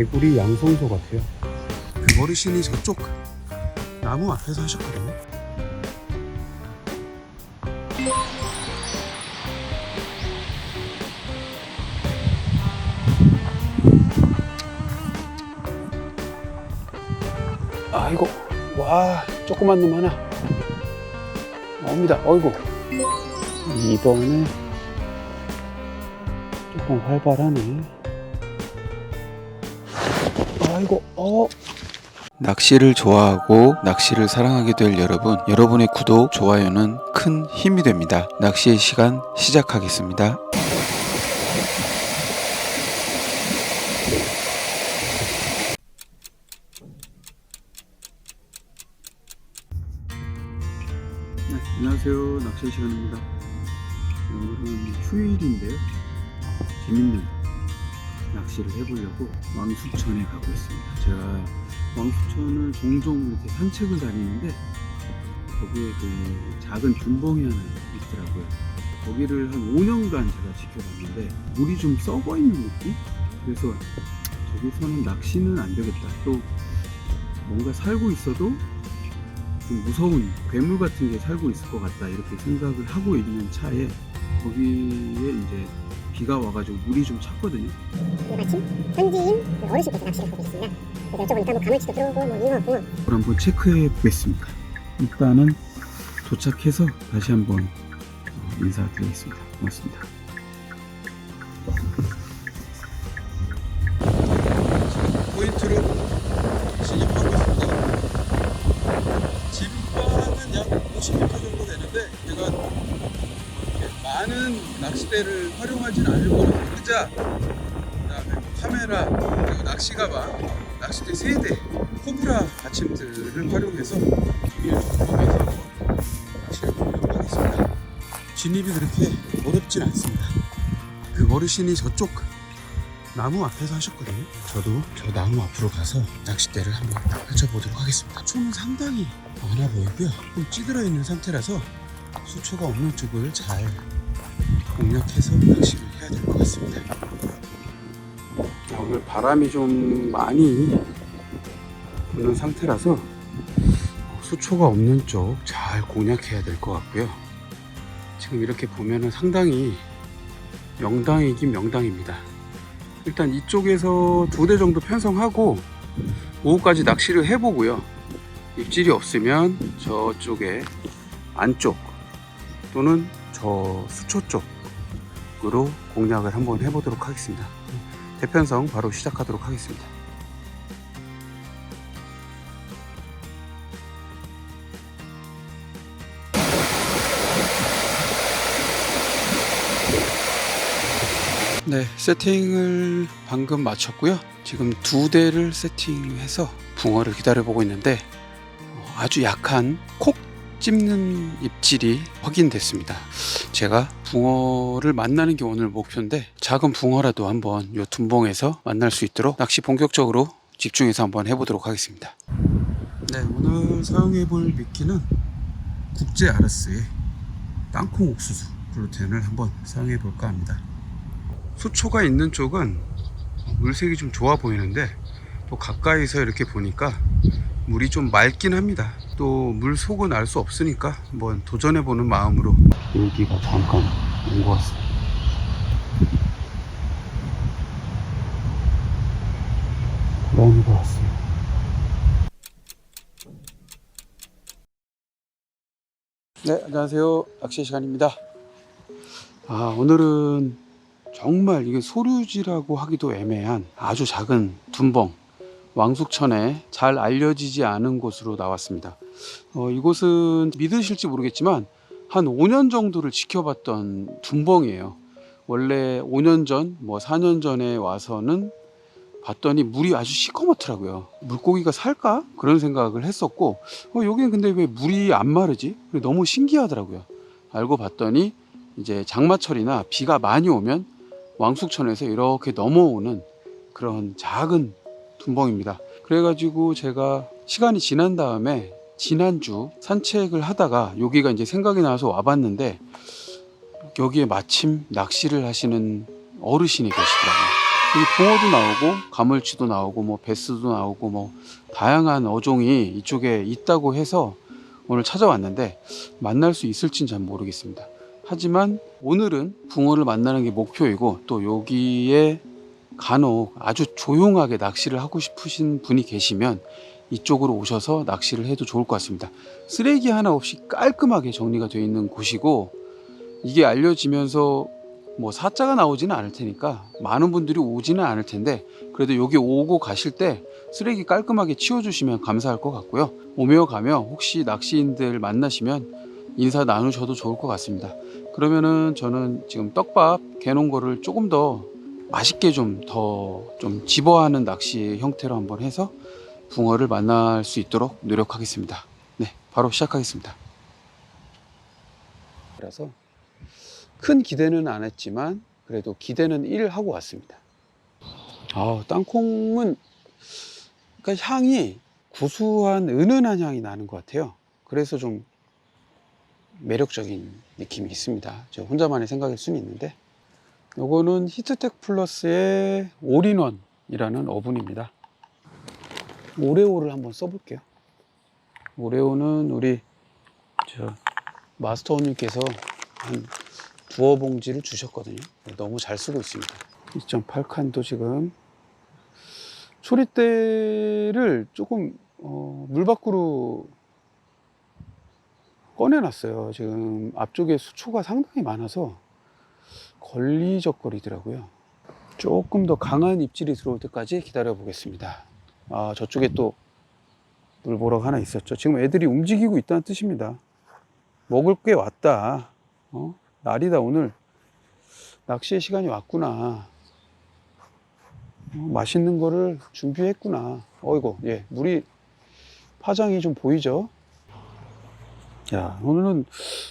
개구리 양성소 같아요. 그 어르신이 저쪽 나무 앞에서 하셨거든요. 아이고, 와, 조그만 놈 하나. 나옵니다. 어이구. 이번에 조금 활발하네. 아이고, 어. 낚시를 좋아하고 낚시를 사랑하게 될 여러분, 여러분의 구독, 좋아요는 큰 힘이 됩니다. 낚시의 시간 시작하겠습니다. 네, 안녕하세요. 낚시 시간입니다. 오늘은 휴일인데요. 재밌는 낚시를 해보려고 왕수천에 가고 있습니다. 제가 왕수천을 종종 이렇게 산책을 다니는데 거기에 그 작은 둔봉이 하나 있더라고요. 거기를 한 5년간 제가 지켜봤는데 물이 좀 썩어 있는 느낌? 그래서 저기서는 낚시는 안 되겠다. 또 뭔가 살고 있어도 좀 무서운 괴물 같은 게 살고 있을 것 같다 이렇게 생각을 하고 있는 차에 거기에 이제 비가 와가지고 물이 좀 찼거든요. 마침 현지인 그 어르신께서 낚시를 하고 계십니다. 그래서 여쭤보니까 뭐 가물치도 들어오고 뭐 잉어, 붕어 그걸 한번 체크해 보겠습니다. 일단은 도착해서 다시 한번 어, 인사드리겠습니다. 고맙습니다. 진입이 그렇게 어렵진 않습니다. 그 어르신이 저쪽 나무 앞에서 하셨거든요. 저도 저 나무 앞으로 가서 낚싯대를 한번 펼쳐보도록 하겠습니다. 수초는 상당히 많아 보이고요. 좀 찌들어 있는 상태라서 수초가 없는 쪽을 잘 공략해서 낚시를 해야 될 것 같습니다. 아, 오늘 바람이 좀 많이 부는 상태라서 수초가 없는 쪽 잘 공략해야 될 것 같고요. 지금 이렇게 보면은 상당히 명당이긴 명당입니다. 일단 이쪽에서 두 대 정도 편성하고 오후까지 낚시를 해보고요. 입질이 없으면 저쪽에 안쪽 또는 저 수초 쪽으로 공략을 한번 해보도록 하겠습니다. 대편성 바로 시작하도록 하겠습니다. 네, 세팅을 방금 마쳤고요. 지금 두 대를 세팅해서 붕어를 기다려보고 있는데 어, 아주 약한 콕 찝는 입질이 확인됐습니다. 제가 붕어를 만나는 게 오늘 목표인데 작은 붕어라도 한번 요 둔봉에서 만날 수 있도록 낚시 본격적으로 집중해서 한번 해보도록 하겠습니다. 네, 오늘 사용해볼 미끼는 국제 아라스의 땅콩 옥수수 글루텐을 한번 사용해볼까 합니다. 수초가 있는 쪽은 물색이 좀 좋아 보이는데 또 가까이서 이렇게 보니까 물이 좀 맑긴 합니다. 또 물 속은 알 수 없으니까 한번 도전해 보는 마음으로 여기가 잠깐 온 것 같습니다. 고라니 것 같습니다. 네, 안녕하세요. 낚시 시간입니다. 아, 오늘은 정말 이게 소류지라고 하기도 애매한 아주 작은 둔벙 왕숙천에 잘 알려지지 않은 곳으로 나왔습니다. 어, 이곳은 믿으실지 모르겠지만 한 5년 정도를 지켜봤던 둔벙이에요. 원래 5년 전, 뭐 4년 전에 와서는 봤더니 물이 아주 시커멓더라고요. 물고기가 살까? 그런 생각을 했었고, 어, 여기는 근데 왜 물이 안 마르지? 너무 신기하더라고요. 알고 봤더니 이제 장마철이나 비가 많이 오면 왕숙천에서 이렇게 넘어오는 그런 작은 둔벙입니다. 그래가지고 제가 시간이 지난 다음에 지난주 산책을 하다가 여기가 이제 생각이 나서 와봤는데 여기에 마침 낚시를 하시는 어르신이 계시더라고요. 붕어도 나오고 가물치도 나오고 뭐 베스도 나오고 뭐 다양한 어종이 이쪽에 있다고 해서 오늘 찾아왔는데 만날 수 있을진 잘 모르겠습니다. 하지만 오늘은 붕어를 만나는 게 목표이고 또 여기에 간혹 아주 조용하게 낚시를 하고 싶으신 분이 계시면 이쪽으로 오셔서 낚시를 해도 좋을 것 같습니다. 쓰레기 하나 없이 깔끔하게 정리가 되어 있는 곳이고 이게 알려지면서 뭐 사자가 나오지는 않을 테니까 많은 분들이 오지는 않을 텐데 그래도 여기 오고 가실 때 쓰레기 깔끔하게 치워주시면 감사할 것 같고요. 오며 가며 혹시 낚시인들 만나시면 인사 나누셔도 좋을 것 같습니다. 그러면은 저는 지금 떡밥 개놓은 거를 조금 더 맛있게 좀더좀 집어하는 낚시 형태로 한번 해서 붕어를 만날 수 있도록 노력하겠습니다. 네, 바로 시작하겠습니다. 그래서 큰 기대는 안 했지만 그래도 기대는 1 하고 왔습니다. 아, 땅콩은 그러니까 향이 구수한 은은한 향이 나는 것 같아요. 그래서 좀 매력적인 느낌이 있습니다. 저 혼자만의 생각일 수는 있는데 요거는 히트텍 플러스의 올인원이라는 어분입니다. 오레오를 한번 써볼게요. 오레오는 우리 저 마스터님께서 한 두어 봉지를 주셨거든요. 너무 잘 쓰고 있습니다. 2.8칸도 지금 초리대를 조금 어, 물 밖으로 꺼내놨어요. 지금 앞쪽에 수초가 상당히 많아서 걸리적거리더라고요. 조금 더 강한 입질이 들어올 때까지 기다려 보겠습니다. 아, 저쪽에 또 물보라가 하나 있었죠. 지금 애들이 움직이고 있다는 뜻입니다. 먹을 게 왔다. 어? 날이다, 오늘. 낚시의 시간이 왔구나. 어, 맛있는 거를 준비했구나. 어이구, 예, 물이, 파장이 좀 보이죠? 야, 오늘은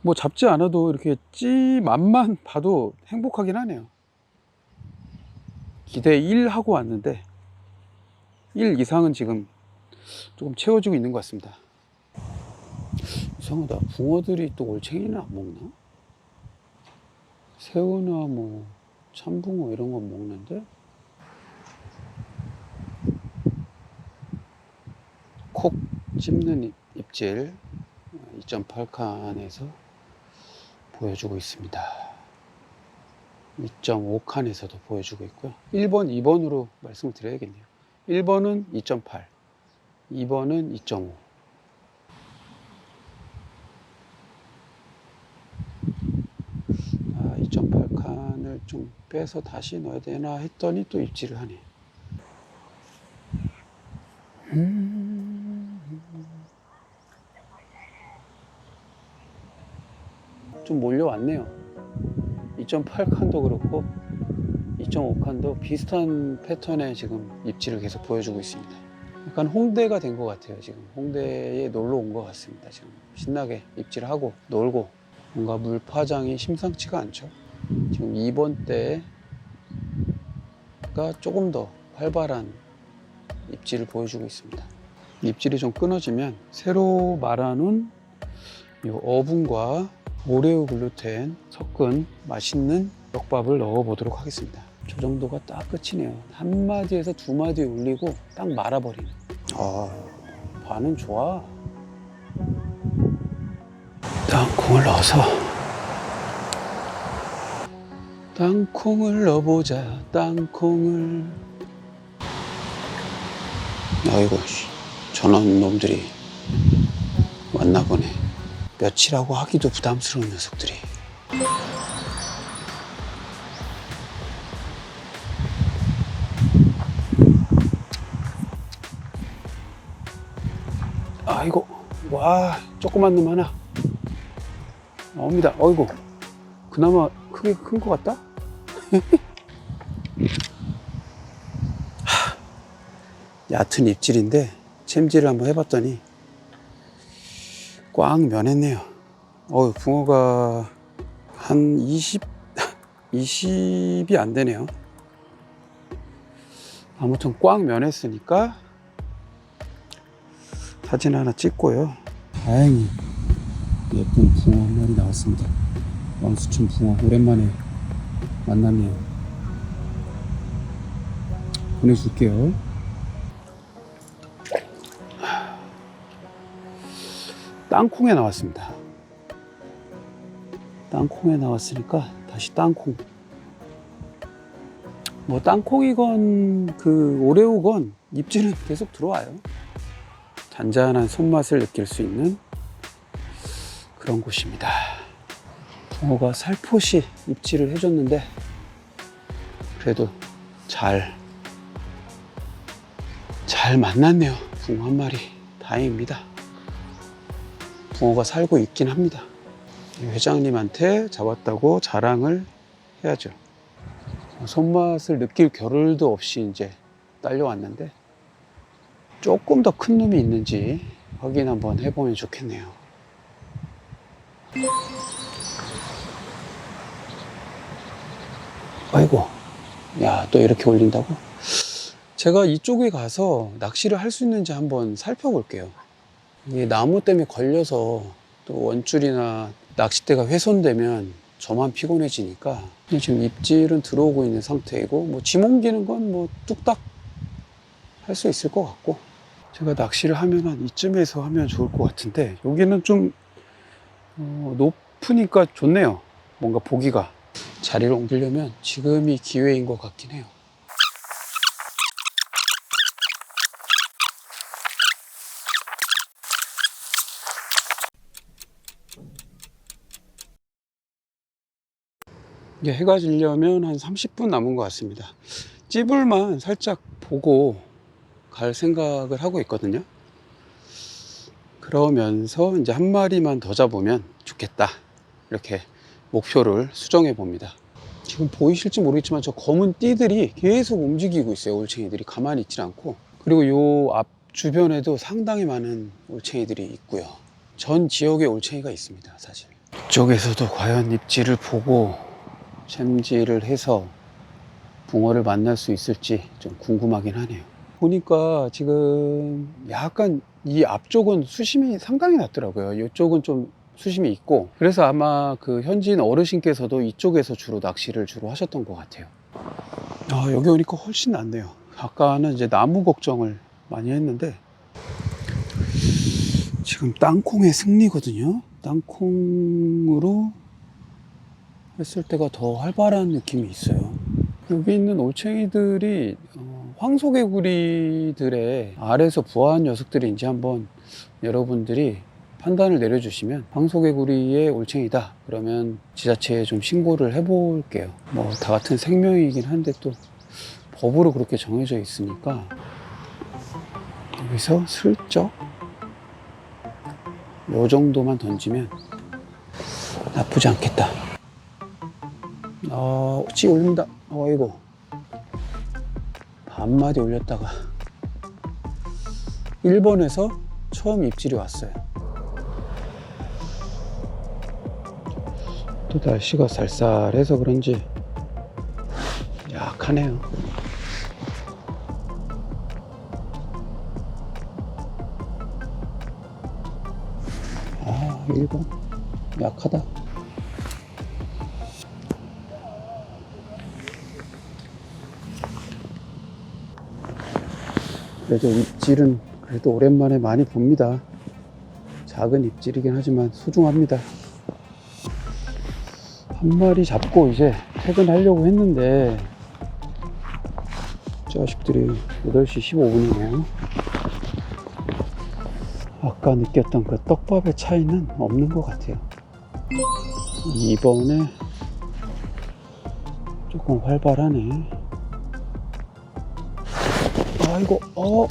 뭐 잡지 않아도 이렇게 찌 맛만 봐도 행복하긴 하네요. 기대 1 하고 왔는데 1 이상은 지금 조금 채워지고 있는 것 같습니다. 이상하다. 붕어들이 또 올챙이는 안 먹나? 새우나 뭐 참붕어 이런 건 먹는데 콕 찝는 입- 입질 2.8칸에서 보여주고 있습니다. 2.5칸에서도 보여주고 있고요. 1번, 2번으로 말씀을 드려야겠네요. 1번은 2.8, 2번은 2.5. 아, 2.8칸을 좀 빼서 다시 넣어야 되나 했더니 또 입질을 하네. 좀 몰려왔네요. 2.8 칸도 그렇고 2.5 칸도 비슷한 패턴의 지금 입질을 계속 보여주고 있습니다. 약간 홍대가 된 것 같아요. 지금 홍대에 놀러 온 것 같습니다. 지금 신나게 입질 하고 놀고 뭔가 물 파장이 심상치가 않죠. 지금 2번 때가 조금 더 활발한 입질을 보여주고 있습니다. 입질이 좀 끊어지면 새로 말아놓은 이 어분과 오레오 글루텐 섞은 맛있는 떡밥을 넣어 보도록 하겠습니다. 저 정도가 딱 끝이네요. 한 마디에서 두 마디 올리고 딱 말아버리는. 아, 반응 좋아. 땅콩을 넣어서 땅콩을 넣어보자. 땅콩을. 아이고, 씨, 저런 놈들이 왔나 보네. 며칠하고 하기도 부담스러운 녀석들이. 아이고, 와, 조그만 놈 하나. 나옵니다. 어이구, 그나마 크게 큰 것 같다? 하, 얕은 입질인데, 챔질을 한번 해봤더니, 꽉 면했네요. 어우, 붕어가 한 20, 20이 안 되네요. 아무튼 꽉 면했으니까 사진 하나 찍고요. 다행히 예쁜 붕어 한 마리 나왔습니다. 왕수천 붕어 오랜만에 만났네요. 보내줄게요. 땅콩에 나왔습니다. 땅콩에 나왔으니까 다시 땅콩. 뭐 땅콩이건 그 오레오건 입질은 계속 들어와요. 잔잔한 손맛을 느낄 수 있는 그런 곳입니다. 붕어가 살포시 입질을 해줬는데 그래도 잘, 잘 만났네요. 붕어 한 마리. 다행입니다. 붕어가 살고 있긴 합니다. 이 회장님한테 잡았다고 자랑을 해야죠. 손맛을 느낄 겨를도 없이 이제 딸려왔는데 조금 더 큰 놈이 있는지 확인 한번 해보면 좋겠네요. 아이고, 야, 또 이렇게 올린다고? 제가 이쪽에 가서 낚시를 할 수 있는지 한번 살펴볼게요. 이게 나무 때문에 걸려서 또 원줄이나 낚싯대가 훼손되면 저만 피곤해지니까 지금 입질은 들어오고 있는 상태이고 뭐 지몽기는 건 뭐 뚝딱 할 수 있을 것 같고 제가 낚시를 하면 한 이쯤에서 하면 좋을 것 같은데 여기는 좀 어, 높으니까 좋네요. 뭔가 보기가. 자리를 옮기려면 지금이 기회인 것 같긴 해요 이제 해가 지려면 한 30분 남은 것 같습니다. 찌불만 살짝 보고 갈 생각을 하고 있거든요. 그러면서 이제 한 마리만 더 잡으면 좋겠다. 이렇게 목표를 수정해 봅니다. 지금 보이실지 모르겠지만 저 검은 띠들이 계속 움직이고 있어요. 올챙이들이 가만히 있질 않고. 그리고 요 앞 주변에도 상당히 많은 올챙이들이 있고요. 전 지역에 올챙이가 있습니다, 사실. 이쪽에서도 과연 입질을 보고 챔질을 해서 붕어를 만날 수 있을지 좀 궁금하긴 하네요. 보니까 지금 약간 이 앞쪽은 수심이 상당히 낮더라고요. 이쪽은 좀 수심이 있고 그래서 아마 그 현지인 어르신께서도 이쪽에서 주로 낚시를 주로 하셨던 것 같아요. 아, 여기 오니까 훨씬 낫네요. 아까는 이제 나무 걱정을 많이 했는데 지금 땅콩의 승리거든요. 땅콩으로 했을 때가 더 활발한 느낌이 있어요. 여기 있는 올챙이들이 어, 황소개구리들의 알에서 부화한 녀석들인지 한번 여러분들이 판단을 내려주시면 황소개구리의 올챙이다 그러면 지자체에 좀 신고를 해볼게요. 뭐 다 같은 생명이긴 한데 또 법으로 그렇게 정해져 있으니까 여기서 슬쩍 요 정도만 던지면 나쁘지 않겠다. 어, 찌 올린다. 어이구. 반마디 올렸다가 1번에서 처음 입질이 왔어요. 또 날씨가 쌀쌀해서 그런지 약하네요. 아, 1번. 약하다. 그래도 입질은 그래도 오랜만에 많이 봅니다. 작은 입질이긴 하지만 소중합니다. 한 마리 잡고 이제 퇴근하려고 했는데 자식들이 8시 15분이네요. 아까 느꼈던 그 떡밥의 차이는 없는 것 같아요. 이번에 조금 활발하네. 아이고, 어.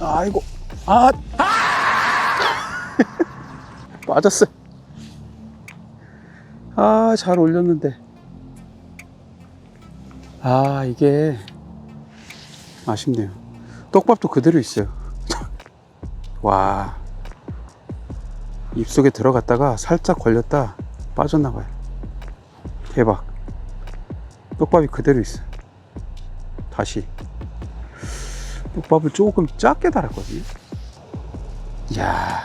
아이고, 아! 빠졌어. 아, 잘 올렸는데. 아, 이게 아쉽네요. 떡밥도 그대로 있어요. 와. 입속에 들어갔다가 살짝 걸렸다 빠졌나봐요. 대박. 떡밥이 그대로 있어. 다시. 떡밥을 조금 작게 달았거든요. 이야,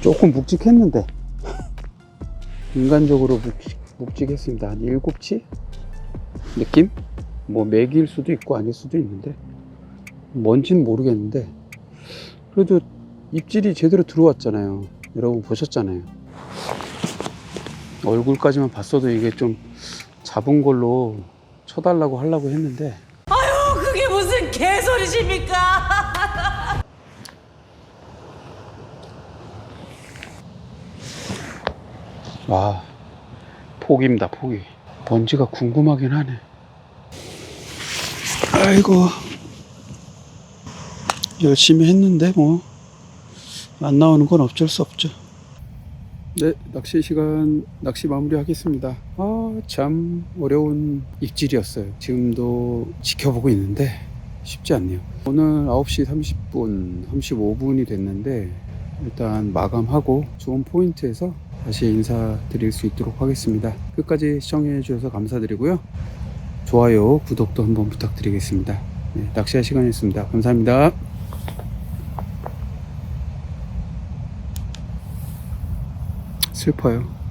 조금 묵직했는데. 인간적으로 묵직, 묵직 했습니다. 한 7치? 느낌? 뭐 맥일 수도 있고 아닐 수도 있는데 뭔진 모르겠는데 그래도 입질이 제대로 들어왔잖아요. 여러분 보셨잖아요. 얼굴까지만 봤어도 이게 좀 잡은 걸로 쳐달라고 하려고 했는데 개소리십니까? 아 포기입니다 포기 뭔지가 궁금하긴 하네. 아이고. 열심히 했는데 뭐. 안 나오는 건 어쩔 수 없죠. 네 낚시 시간 낚시 마무리 하겠습니다. 아 참 어려운 입질이었어요. 지금도 지켜보고 있는데 쉽지 않네요 오늘 9시 30분 35분이 됐는데 일단 마감하고 좋은 포인트에서 다시 인사드릴 수 있도록 하겠습니다. 끝까지 시청해 주셔서 감사드리고요. 좋아요, 구독도 한번 부탁드리겠습니다. 네, 낚시할 시간이었습니다. 감사합니다. 슬퍼요.